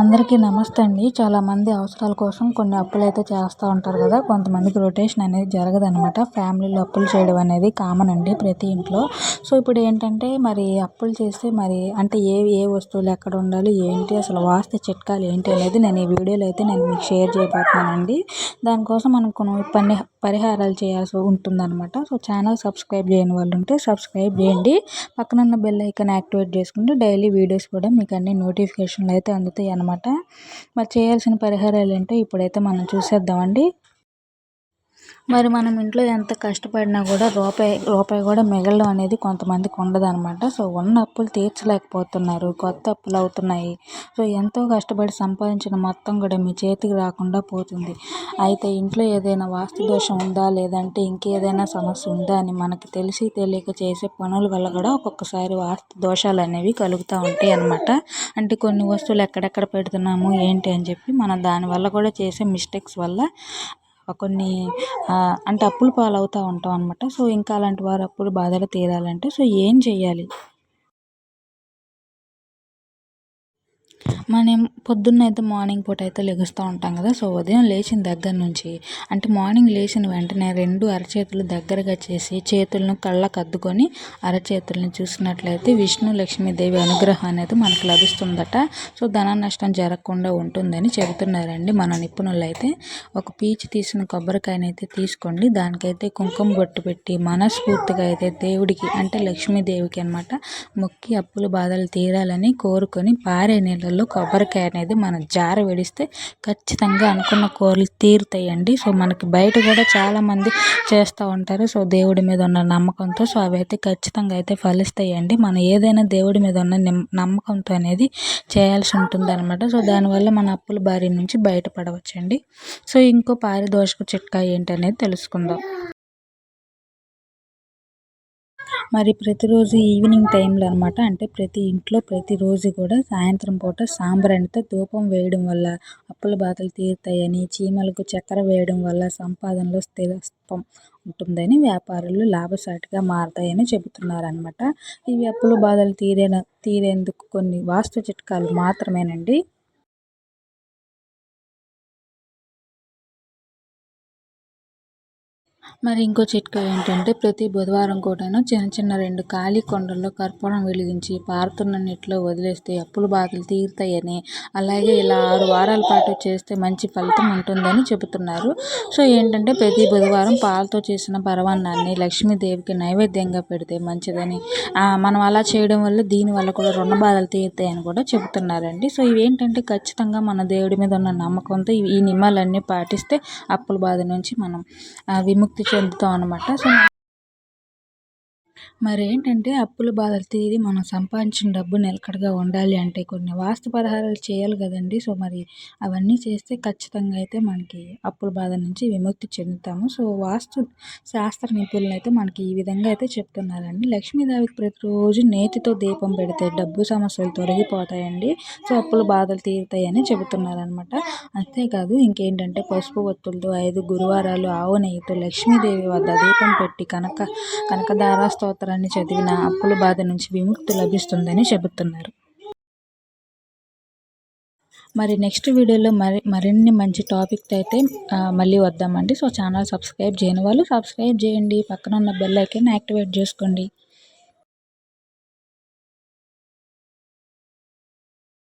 అందరికీ నమస్తే అండి. చాలామంది అవసరాల కోసం కొన్ని అప్పులు అయితే చేస్తూ ఉంటారు కదా. కొంతమందికి రొటేషన్ అనేది జరగదనమాట ఫ్యామిలీలో అప్పులు చేయడం అనేది కామన్ అండి ప్రతి ఇంట్లో. సో ఇప్పుడు ఏంటంటే మరి అప్పులు చేస్తే మరి అంటే ఏ ఏ వస్తువులు ఎక్కడ ఉండాలి ఏంటి అసలు వాస్తు చిట్కాలు ఏంటి అనేది నేను ఈ వీడియోలో అయితే నేను మీకు షేర్ చేయబోతున్నానండి. దానికోసం మనం కొన్ని పని పరిహారాలు చేయాల్సి ఉంటుందన్నమాట. సో ఛానల్ సబ్స్క్రైబ్ చేయని వాళ్ళు ఉంటే సబ్స్క్రైబ్ చేయండి. పక్కనున్న బెల్ ఐకాన్ యాక్టివేట్ చేసుకుంటే డైలీ వీడియోస్ కూడా మీకు అన్ని నోటిఫికేషన్లు అయితే అందుతాయి అనమాట మరి చేయాల్సిన పరిహారాలు ఏంటో ఇప్పుడైతే మనం చూసేద్దామండి. మరి మనం ఇంట్లో ఎంత కష్టపడినా కూడా రూపాయి రూపాయి కూడా మిగలడం అనేది కొంతమందికి ఉండదు అనమాట సో ఉన్న అప్పులు తీర్చలేకపోతున్నారు. కొత్త అప్పులు అవుతున్నాయి. సో ఎంతో కష్టపడి సంపాదించిన మొత్తం కూడా మీ చేతికి రాకుండా పోతుంది. అయితే ఇంట్లో ఏదైనా వాస్తు దోషం ఉందా? లేదంటే ఇంకేదైనా సమస్య ఉందా? అని మనకి తెలిసి తెలియక చేసే పనుల వల్ల కూడా ఒక్కొక్కసారి వాస్తు దోషాలు అనేవి కలుగుతూ ఉంటాయి అనమాట అంటే కొన్ని వస్తువులు ఎక్కడెక్కడ పెడుతున్నాము ఏంటి అని చెప్పి మనం దానివల్ల కూడా చేసే మిస్టేక్స్ వల్ల కొన్ని అంటే అప్పుల పాలవుతూ ఉంటాం అనమాట సో ఇంకా అలాంటి వారు అప్పులు బాధలు తీరాలంటే సో ఏం చేయాలి మనం పొద్దున్న అయితే మార్నింగ్ పూట అయితే లెగుస్తూ ఉంటాం కదా సో ఉదయం లేచిన దగ్గర నుంచి అంటే మార్నింగ్ లేచిన వెంటనే రెండు అరచేతులు దగ్గరగా చేసి చేతులను కళ్ళకు అద్దుకొని అరచేతులను చూసినట్లయితే విష్ణు లక్ష్మీదేవి అనుగ్రహం అనేది మనకు లభిస్తుందట. సో ధన నష్టం జరగకుండా ఉంటుందని చెబుతున్నారండి. మన నిపుణులు అయితే ఒక పీచు తీసిన కొబ్బరికాయనైతే తీసుకోండి. దానికైతే కుంకుమ బొట్టు పెట్టి మనస్ఫూర్తిగా అయితే దేవుడికి అంటే లక్ష్మీదేవికి అనమాట మొక్కి అప్పుల బాధలు తీరాలని కోరుకొని పారే నీళ్ళల్లో కొబ్బరికాయ అనేది మనం జార విడిస్తే ఖచ్చితంగా అనుకున్న కోరికలు తీరుతాయండి. సో మనకి బయట కూడా చాలామంది చేస్తూ ఉంటారు. సో దేవుడి మీద ఉన్న నమ్మకంతో. సో అవి అయితే ఖచ్చితంగా అయితే ఫలిస్తాయండి. మనం ఏదైనా దేవుడి మీద ఉన్న నమ్మకంతో అనేది చేయాల్సి ఉంటుంది అనమాట సో దానివల్ల మన అప్పుల బారి నుంచి బయటపడవచ్చండి. సో ఇంకో పారిదోషక చిట్కా ఏంటనేది తెలుసుకుందాం. మరి ప్రతిరోజు ఈవినింగ్ టైంలో అనమాట అంటే ప్రతి ఇంట్లో ప్రతిరోజు కూడా సాయంత్రం పూట సాంబ్రాణితో ధూపం వేయడం వల్ల అప్పుల బాధలు తీరుతాయని చీమలకు చక్కెర వేయడం వల్ల సంపాదనలో స్థిరత్వం ఉంటుందని వ్యాపారులు లాభసాటిగా మారతాయని చెబుతున్నారనమాట ఇవి అప్పుల బాధలు తీరే తీరేందుకు కొన్ని వాస్తు చిట్కాలు మాత్రమేనండి. మరి ఇంకో చిట్కా ఏంటంటే ప్రతి బుధవారం కూడాను చిన్న చిన్న రెండు ఖాళీ కొండల్లో కర్పూరం వెలిగించి పారుతున్న నీటిలో వదిలేస్తే అప్పుల బాధలు తీరుతాయని అలాగే ఇలా ఆరు వారాల పాటు చేస్తే మంచి ఫలితం ఉంటుందని చెబుతున్నారు. సో ఏంటంటే ప్రతి బుధవారం పాలతో చేసిన పరవాన్నాన్ని లక్ష్మీదేవికి నైవేద్యంగా పెడితే మంచిదని మనం అలా చేయడం వల్ల దీనివల్ల కూడా రుణ బాధలు తీరుతాయని కూడా చెబుతున్నారండి. సో ఇవేంటంటే ఖచ్చితంగా మన దేవుడి మీద ఉన్న నమ్మకంతో ఈ నియమాలన్నీ పాటిస్తే అప్పుల బాధ నుంచి మనం విముక్తి చెందుతాం అనమాట సో మరి ఏంటంటే అప్పుల బాధలు తీరి మనం సంపాదించిన డబ్బు నిలకడగా ఉండాలి అంటే కొన్ని వాస్తు పరిహారాలు చేయాలి కదండి. సో మరి అవన్నీ చేస్తే ఖచ్చితంగా అయితే మనకి అప్పుల బాధ నుంచి విముక్తి చెందుతాము. సో వాస్తు శాస్త్ర నిపుణులు అయితే మనకి ఈ విధంగా అయితే చెప్తున్నారండి. లక్ష్మీదేవికి ప్రతిరోజు నేతితో దీపం పెడితే డబ్బు సమస్యలు తొలగిపోతాయండి. సో అప్పుల బాధలు తీరుతాయని చెబుతున్నారనమాట అంతేకాదు ఇంకేంటంటే పసుపు ఒత్తులతో ఐదు గురువారాలు ఆవు నెయ్యితో లక్ష్మీదేవి వద్ద దీపం పెట్టి కనక కనకదారాస్తో స్తోత్రాన్ని చదివిన అప్పుల బాధ నుంచి విముక్తి లభిస్తుందని చెబుతున్నారు. మరి నెక్స్ట్ వీడియోలో మరి మరిన్ని మంచి టాపిక్ అయితే మళ్ళీ వద్దామండి. సో ఛానల్ సబ్స్క్రైబ్ చేయని వాళ్ళు సబ్స్క్రైబ్ చేయండి. పక్కన ఉన్న బెల్ ఐకాన్ యాక్టివేట్ చేసుకోండి.